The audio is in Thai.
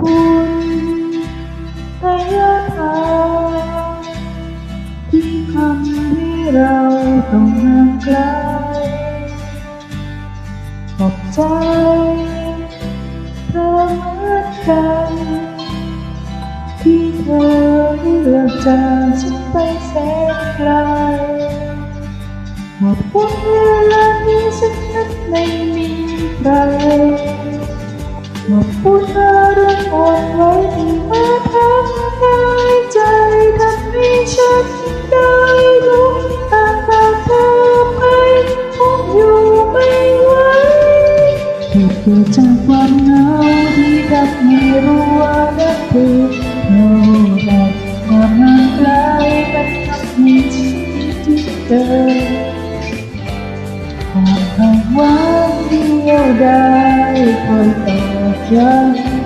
คุณระยะทางที่ทำให้เราต้องห่างไกลขอบใจเธอเหมือนกันที่เธอได้เลือกจากฉันไปแสนไกลขอบคุณเวลาที่ฉันนั้นไม่มีใครขอบคุณ เกิดจากความเหงาที่ดับไม่รู้ว่านับคือโน่แต่ความห่างไกลมันทำให้ชีวิตที่เจอความหวังเดียวได้คอยต่อจาก